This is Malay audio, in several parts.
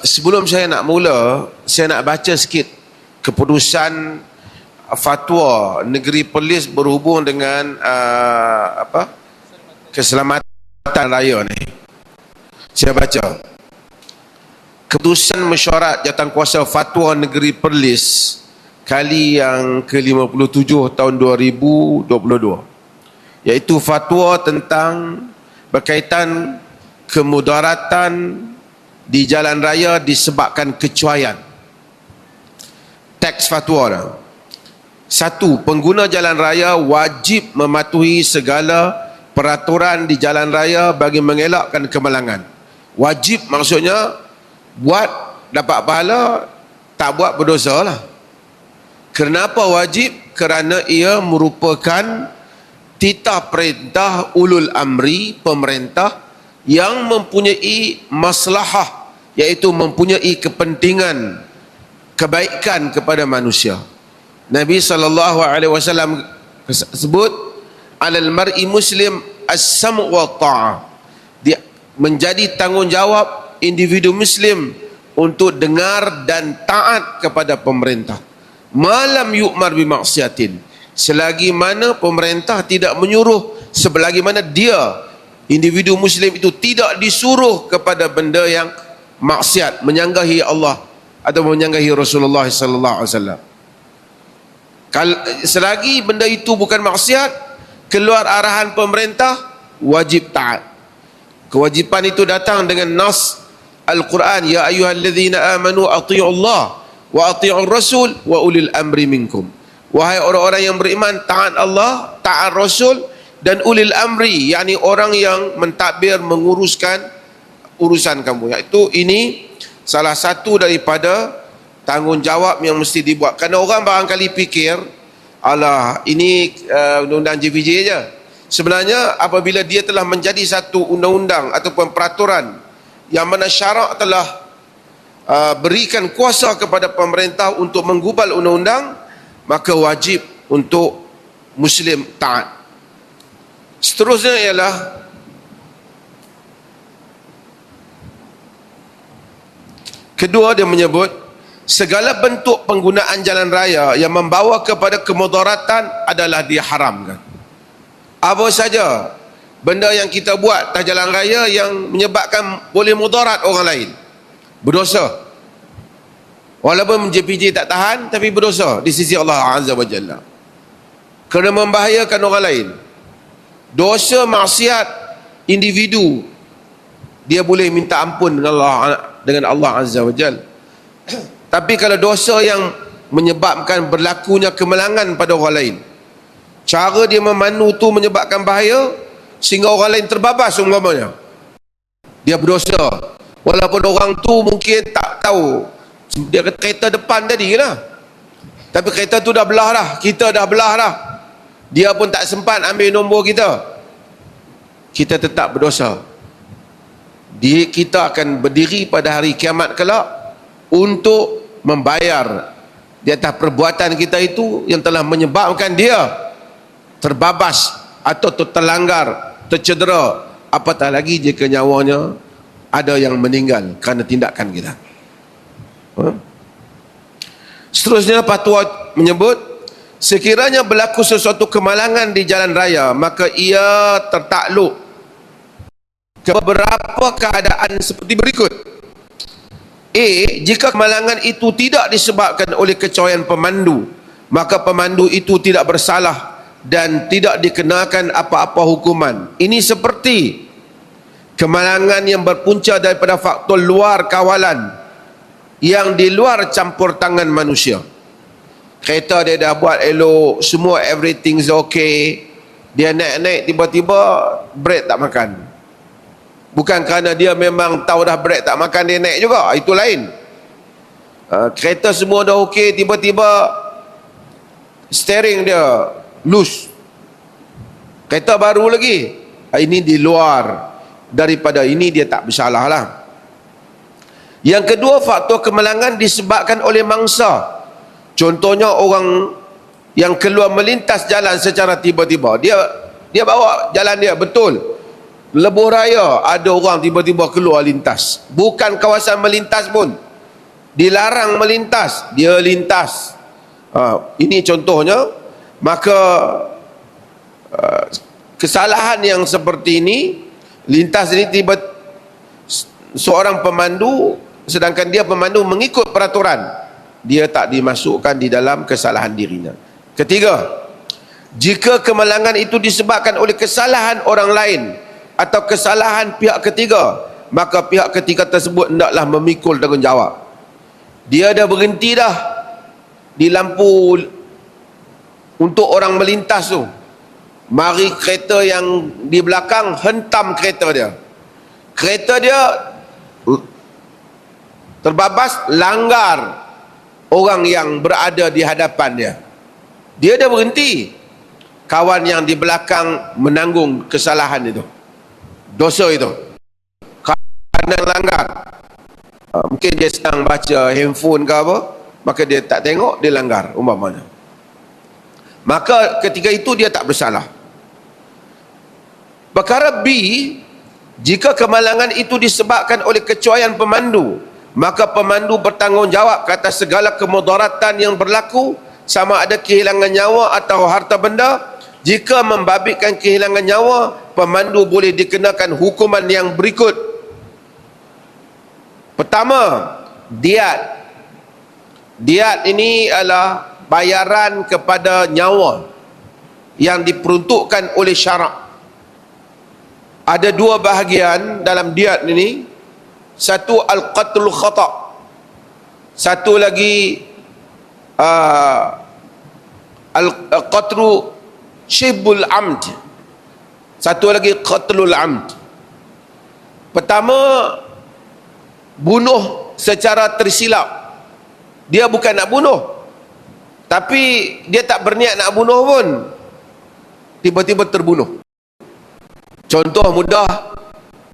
Sebelum saya nak mula, saya nak baca sikit keputusan fatwa negeri Perlis berhubung dengan uh, apa? keselamatan raya ni. Saya baca. Keputusan mesyuarat jawatankuasa fatwa negeri Perlis kali yang ke-57 tahun 2022 iaitu fatwa tentang berkaitan kemudaratan di jalan raya disebabkan kecuaian. Teks fatwa dah. Satu, pengguna jalan raya wajib mematuhi segala peraturan di jalan raya bagi mengelakkan kemalangan. Wajib maksudnya buat dapat pahala, tak buat berdosa lah. Kenapa wajib? Kerana ia merupakan titah perintah ulul amri pemerintah yang mempunyai maslahah iaitu mempunyai kepentingan kebaikan kepada manusia. Nabi sallallahu alaihi wasallam sebut alal mar'i muslim as-sam' wa ta'ah. Dia menjadi tanggungjawab individu muslim untuk dengar dan taat kepada pemerintah. Malam yu'mar bi maksiatin. Selagi mana pemerintah tidak menyuruh sebelagi mana dia individu muslim itu tidak disuruh kepada benda yang maksiat menyanggahi Allah atau menyanggahi Rasulullah sallallahu alaihi wasallam. Kalau selagi benda itu bukan maksiat, keluar arahan pemerintah wajib taat. Kewajipan itu datang dengan nas Al-Quran, ya ayyuhalladzina amanu athi'u Allah wa athi'ur rasul wa ulil amri minkum. Wahai orang-orang yang beriman, taat Allah, taat Rasul dan ulil amri, yakni orang yang mentadbir menguruskan urusan kamu iaitu ini salah satu daripada tanggungjawab yang mesti dibuat. Kerana orang barangkali fikir alah ini uh, undang-undang JPJ je. Sebenarnya apabila dia telah menjadi satu undang-undang ataupun peraturan yang mana syarak telah uh, berikan kuasa kepada pemerintah untuk menggubal undang-undang maka wajib untuk muslim taat. Seterusnya ialah Kedua dia menyebut segala bentuk penggunaan jalan raya yang membawa kepada kemudaratan adalah diharamkan. Apa saja benda yang kita buat atas jalan raya yang menyebabkan boleh mudarat orang lain. Berdosa. Walaupun JPJ tak tahan tapi berdosa di sisi Allah Azza wa Jalla. Kerana membahayakan orang lain. Dosa maksiat individu dia boleh minta ampun dengan Allah dengan Allah Azza wa Jal. Tapi kalau dosa yang menyebabkan berlakunya kemalangan pada orang lain, cara dia memandu tu menyebabkan bahaya sehingga orang lain terbabas umpamanya. Dia berdosa. Walaupun orang tu mungkin tak tahu dia kereta depan tadi lah. Tapi kereta tu dah belah dah. Kita dah belah dah. Dia pun tak sempat ambil nombor kita. Kita tetap berdosa dia, kita akan berdiri pada hari kiamat kelak untuk membayar di atas perbuatan kita itu yang telah menyebabkan dia terbabas atau terlanggar, tercedera apatah lagi jika nyawanya ada yang meninggal kerana tindakan kita ha? seterusnya patwa menyebut sekiranya berlaku sesuatu kemalangan di jalan raya maka ia tertakluk beberapa keadaan seperti berikut. A. Jika kemalangan itu tidak disebabkan oleh kecoyan pemandu, maka pemandu itu tidak bersalah dan tidak dikenakan apa-apa hukuman. Ini seperti kemalangan yang berpunca daripada faktor luar kawalan yang di luar campur tangan manusia. Kereta dia dah buat elok, semua everything's okay. Dia naik-naik tiba-tiba brake tak makan. Bukan kerana dia memang tahu dah break tak makan dia naik juga. Itu lain. Uh, kereta semua dah okey. Tiba-tiba steering dia loose. Kereta baru lagi. Uh, ini di luar daripada ini dia tak bersalah lah. Yang kedua faktor kemalangan disebabkan oleh mangsa. Contohnya orang yang keluar melintas jalan secara tiba-tiba. Dia dia bawa jalan dia betul Lebuh Raya ada orang tiba-tiba keluar lintas. Bukan kawasan melintas pun. Dilarang melintas, dia lintas. Ha, ini contohnya. Maka uh, kesalahan yang seperti ini, lintas ini tiba seorang pemandu sedangkan dia pemandu mengikut peraturan, dia tak dimasukkan di dalam kesalahan dirinya. Ketiga, jika kemalangan itu disebabkan oleh kesalahan orang lain, atau kesalahan pihak ketiga maka pihak ketiga tersebut hendaklah memikul tanggungjawab. Dia dah berhenti dah di lampu untuk orang melintas tu. Mari kereta yang di belakang hentam kereta dia. Kereta dia terbabas langgar orang yang berada di hadapan dia. Dia dah berhenti. Kawan yang di belakang menanggung kesalahan itu dosa itu. Kerana langgar. Uh, mungkin dia sedang baca handphone ke apa maka dia tak tengok dia langgar umpamanya. Maka ketika itu dia tak bersalah. Perkara B jika kemalangan itu disebabkan oleh kecuaian pemandu maka pemandu bertanggungjawab kata segala kemudaratan yang berlaku sama ada kehilangan nyawa atau harta benda jika membabitkan kehilangan nyawa pemandu boleh dikenakan hukuman yang berikut. Pertama diat. Diat ini adalah bayaran kepada nyawa yang diperuntukkan oleh syarak. Ada dua bahagian dalam diat ini. Satu al-qatl khata. Satu lagi uh, al-qatlu shibul amd. Satu lagi qatlul amd. Pertama bunuh secara tersilap. Dia bukan nak bunuh. Tapi dia tak berniat nak bunuh pun tiba-tiba terbunuh. Contoh mudah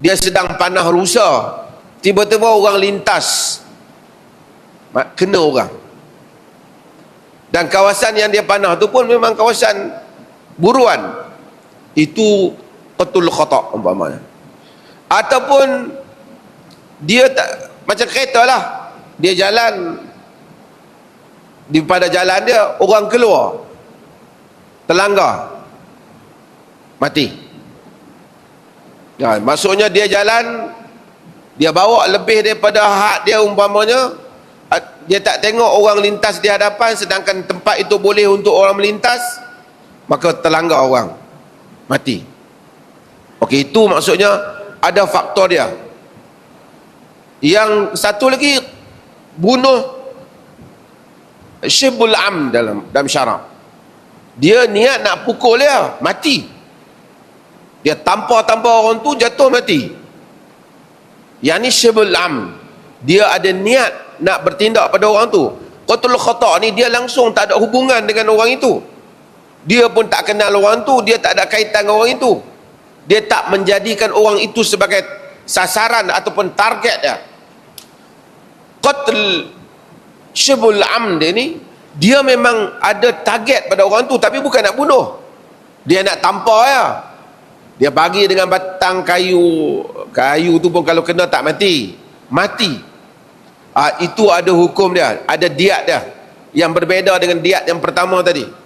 dia sedang panah rusa. Tiba-tiba orang lintas. Kena orang. Dan kawasan yang dia panah tu pun memang kawasan buruan. Itu betul khata umpamanya. Ataupun dia tak macam kereta lah. Dia jalan di pada jalan dia orang keluar. Terlanggar. Mati. Ya, maksudnya dia jalan dia bawa lebih daripada hak dia umpamanya dia tak tengok orang lintas di hadapan sedangkan tempat itu boleh untuk orang melintas maka terlanggar orang. Mati. Okey itu maksudnya ada faktor dia. Yang satu lagi bunuh syibul am dalam dalam syarak. Dia niat nak pukul dia mati. Dia tampar-tampar orang tu jatuh mati. Yang ni syibul am. Dia ada niat nak bertindak pada orang tu. Qatul khata ni dia langsung tak ada hubungan dengan orang itu dia pun tak kenal orang tu dia tak ada kaitan dengan orang itu. Dia tak menjadikan orang itu sebagai sasaran ataupun target dia. Qatl syibul amd ni dia memang ada target pada orang tu tapi bukan nak bunuh. Dia nak tampar ya. Dia bagi dengan batang kayu. Kayu tu pun kalau kena tak mati. Mati. Ha, itu ada hukum dia ada diat dia. Yang berbeza dengan diat yang pertama tadi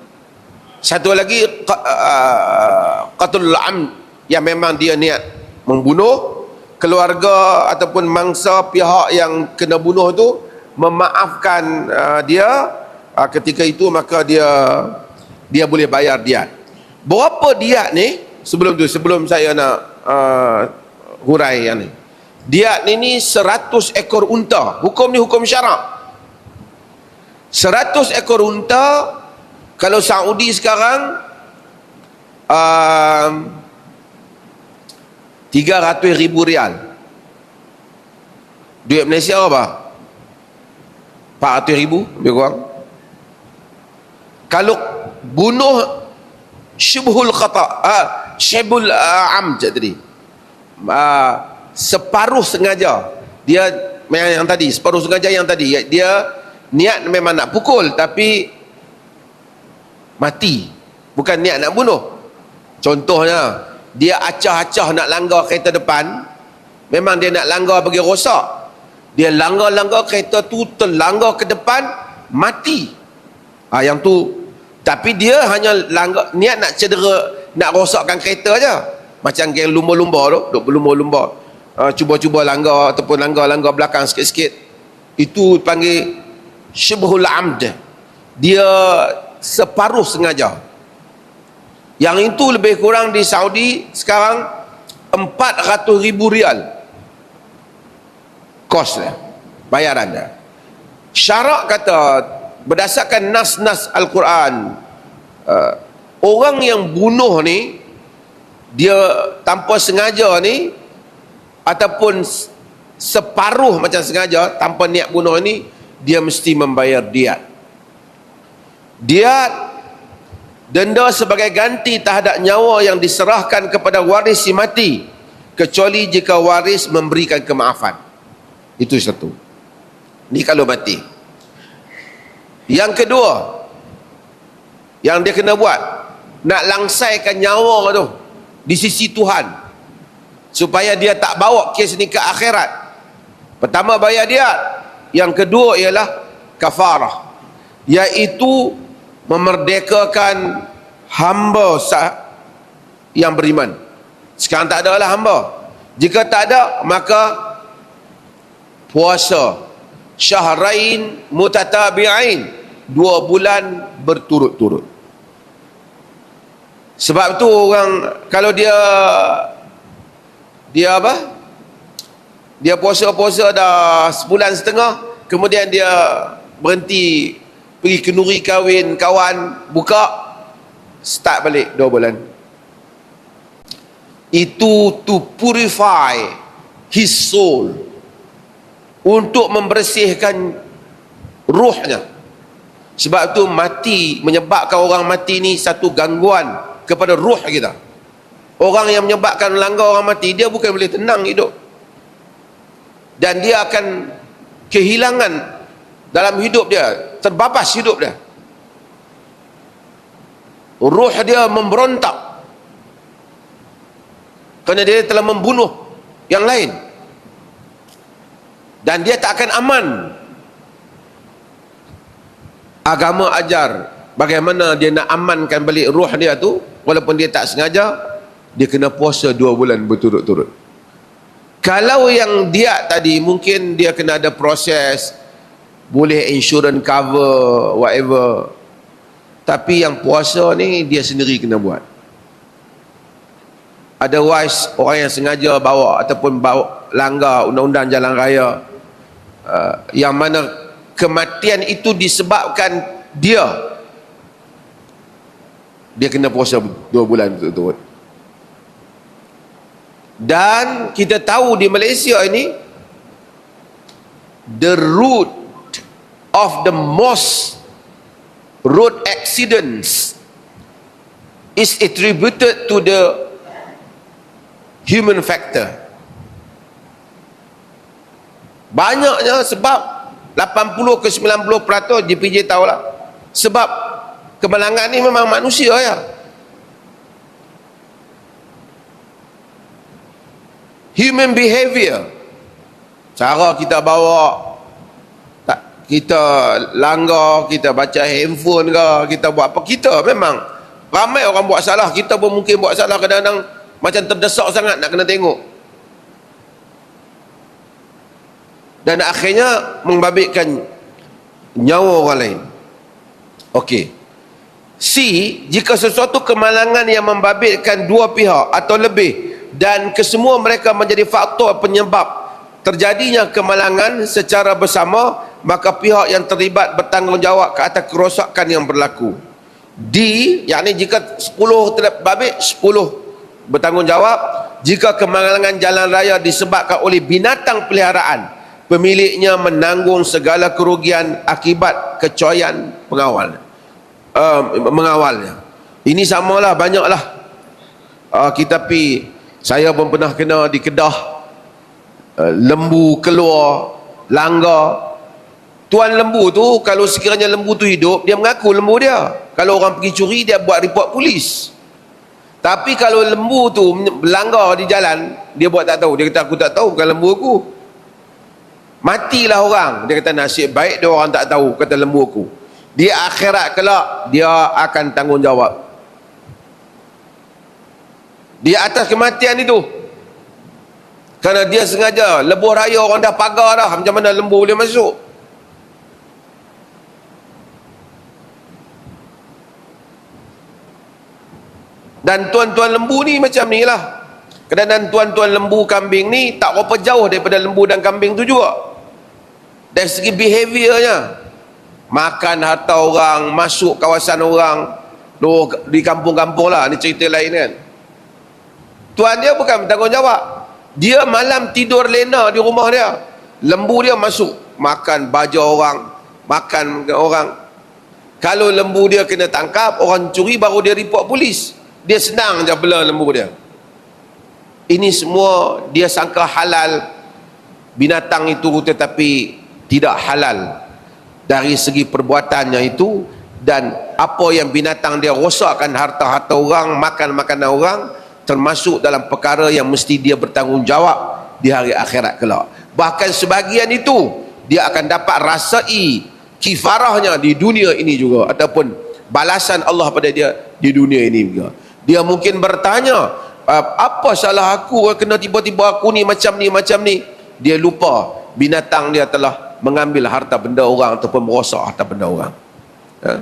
satu lagi uh, qatul am yang memang dia niat membunuh keluarga ataupun mangsa pihak yang kena bunuh tu memaafkan uh, dia. Uh, ketika itu maka dia dia boleh bayar diat. Berapa diat ni sebelum tu sebelum saya nak uh, hurai yang ni? Diat ni ni 100 ekor unta. Hukum ni hukum syarak. 100 ekor unta kalau Saudi sekarang um, 300 ribu rial. Duit Malaysia apa 400 ribu lebih kurang. Kalau bunuh syubhul khata uh, syubhul uh, amj tadi. Uh, separuh sengaja. Dia yang, yang tadi separuh sengaja yang tadi. Dia niat memang nak pukul tapi mati bukan niat nak bunuh contohnya dia acah-acah nak langgar kereta depan, memang dia nak langgar bagi rosak. Dia langgar-langgar kereta tu terlanggar ke depan, mati. Ah yang tu tapi dia hanya langgar niat nak cedera, nak rosakkan kereta aja. Macam geng lumba-lumba tu, duk berlumba-lumba. Uh, cuba-cuba langgar ataupun langgar-langgar belakang sikit-sikit. Itu panggil syibhul amd. Dia separuh sengaja. Yang itu lebih kurang di Saudi sekarang 400 ribu rial. Kos dia. Bayaran dia. Syarak kata berdasarkan nas-nas Al-Quran uh, orang yang bunuh ni dia tanpa sengaja ni ataupun separuh macam sengaja tanpa niat bunuh ni dia mesti membayar diat diat denda sebagai ganti terhadap nyawa yang diserahkan kepada waris si mati kecuali jika waris memberikan kemaafan. Itu satu. Ni kalau mati. Yang kedua yang dia kena buat nak langsaikan nyawa tu di sisi Tuhan supaya dia tak bawa kes ni ke akhirat. Pertama bayar dia yang kedua ialah kafarah iaitu memerdekakan hamba yang beriman. Sekarang tak ada lah hamba. Jika tak ada maka puasa syahrain mutatabi'ain dua bulan berturut-turut. Sebab tu orang kalau dia dia apa? Dia puasa-puasa dah sebulan setengah kemudian dia berhenti pergi kenuri kahwin kawan buka start balik dua bulan itu to purify his soul untuk membersihkan ruhnya sebab tu mati menyebabkan orang mati ni satu gangguan kepada ruh kita. Orang yang menyebabkan langgar orang mati dia bukan boleh tenang hidup. Dan dia akan kehilangan dalam hidup dia, terbabas hidup dia. Ruh dia memberontak. Kerana dia telah membunuh yang lain. Dan dia tak akan aman agama ajar bagaimana dia nak amankan balik ruh dia tu walaupun dia tak sengaja dia kena puasa dua bulan berturut-turut kalau yang dia tadi mungkin dia kena ada proses boleh insurance cover whatever. Tapi yang puasa ni dia sendiri kena buat. Otherwise orang yang sengaja bawa ataupun bawa langgar undang-undang jalan raya uh, yang mana kematian itu disebabkan dia dia kena puasa dua bulan betul-betul dan kita tahu di Malaysia ini the root of the most road accidents is attributed to the human factor. Banyaknya sebab 80 ke 90 peratus JPJ tahulah. Sebab kemalangan ni memang manusia ya. Human behavior. Cara kita bawa kita langgar kita baca handphone ke kita buat apa. Kita memang ramai orang buat salah. Kita pun mungkin buat salah kadang-kadang macam terdesak sangat nak kena tengok. Dan akhirnya membabitkan nyawa orang lain. Okey. C jika sesuatu kemalangan yang membabitkan dua pihak atau lebih dan kesemua mereka menjadi faktor penyebab terjadinya kemalangan secara bersama maka pihak yang terlibat bertanggungjawab ke atas kerosakan yang berlaku. D yakni jika 10 terbabit 10 bertanggungjawab. Jika kemalangan jalan raya disebabkan oleh binatang peliharaan pemiliknya menanggung segala kerugian akibat kecoyan pengawal. Uh, mengawalnya. Ini samalah banyaklah. Uh, kita pi saya pun pernah kena di Kedah. Uh, lembu keluar langgar tuan lembu tu kalau sekiranya lembu tu hidup dia mengaku lembu dia kalau orang pergi curi dia buat report polis Tapi kalau lembu tu berlanggar di jalan, dia buat tak tahu. Dia kata, aku tak tahu bukan lembu aku. Matilah orang. Dia kata, nasib baik dia orang tak tahu, kata lembu aku. Di akhirat kelak, dia akan tanggungjawab. Di atas kematian itu. Kerana dia sengaja, lebuh raya orang dah pagar dah. Macam mana lembu boleh masuk? Dan tuan-tuan lembu ni macam ni lah. Kedanan tuan-tuan lembu kambing ni tak berapa jauh daripada lembu dan kambing tu juga. Dari segi behaviornya. Makan harta orang, masuk kawasan orang. Di kampung-kampung lah, ni cerita lain kan. Tuan dia bukan bertanggungjawab. Dia malam tidur lena di rumah dia. Lembu dia masuk. Makan baja orang. Makan orang. Kalau lembu dia kena tangkap, orang curi baru dia report polis dia senang je bela lembu dia. Ini semua dia sangka halal. Binatang itu tetapi tidak halal. Dari segi perbuatannya itu dan apa yang binatang dia rosakkan harta-harta orang makan makanan orang termasuk dalam perkara yang mesti dia bertanggungjawab di hari akhirat kelak. Bahkan sebahagian itu dia akan dapat rasai kifarahnya di dunia ini juga ataupun balasan Allah pada dia di dunia ini juga dia mungkin bertanya, apa salah aku kena tiba-tiba aku ni macam ni, macam ni. Dia lupa binatang dia telah mengambil harta benda orang ataupun merosak harta benda orang. Ha?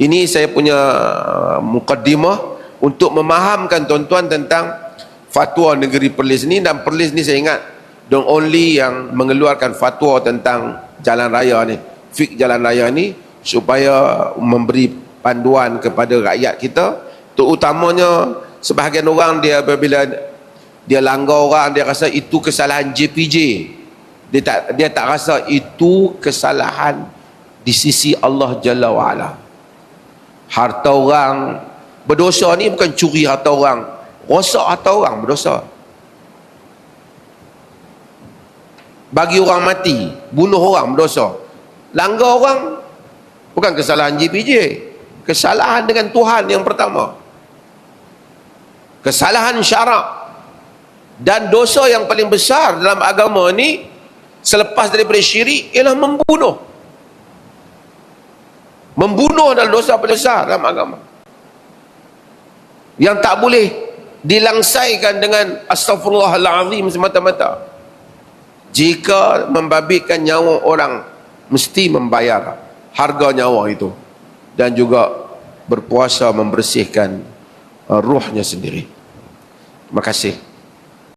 Ini saya punya uh, mukaddimah untuk memahamkan tuan-tuan tentang fatwa negeri Perlis ni dan Perlis ni saya ingat the only yang mengeluarkan fatwa tentang jalan raya ni fik jalan raya ni supaya memberi panduan kepada rakyat kita terutamanya sebahagian orang dia apabila dia langgar orang dia rasa itu kesalahan JPJ dia tak dia tak rasa itu kesalahan di sisi Allah Jalla wa'ala. Harta orang berdosa ni bukan curi harta orang. Rosak harta orang berdosa. Bagi orang mati bunuh orang berdosa. Langgar orang bukan kesalahan JPJ kesalahan dengan Tuhan yang pertama kesalahan syarak dan dosa yang paling besar dalam agama ni selepas daripada syirik ialah membunuh. Membunuh adalah dosa paling besar dalam agama. Yang tak boleh dilangsaikan dengan astagfirullahalazim semata-mata. Jika membabitkan nyawa orang mesti membayar harga nyawa itu. Dan juga berpuasa membersihkan uh, ruhnya sendiri Terima kasih.